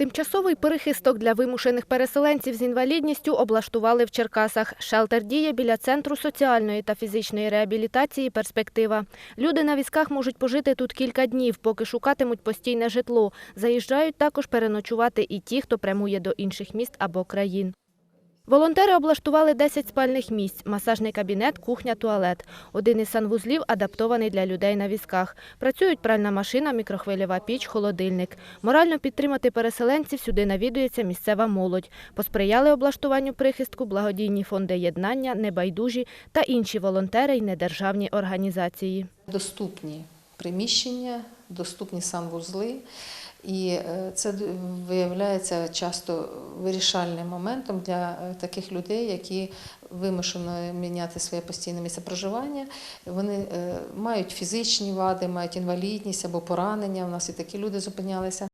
Тимчасовий перехисток для вимушених переселенців з інвалідністю облаштували в Черкасах. Шелтер діє біля центру соціальної та фізичної реабілітації «Перспектива». Люди на візках можуть пожити тут кілька днів, поки шукатимуть постійне житло. Заїжджають також переночувати і ті, хто прямує до інших міст або країн. Волонтери облаштували 10 спальних місць, масажний кабінет, кухня, туалет. Один із санвузлів адаптований для людей на візках. Працюють пральна машина, мікрохвильова піч, холодильник. Морально підтримати переселенців сюди навідується місцева молодь. Посприяли облаштуванню прихистку благодійні фонди єднання, небайдужі та інші волонтери й недержавні організації. доступні приміщення, доступні санвузли. І е, це виявляється часто вирішальним моментом для е, таких людей, які вимушено міняти своє постійне місце проживання. Вони е, мають фізичні вади, мають інвалідність або поранення. У нас і такі люди зупинялися.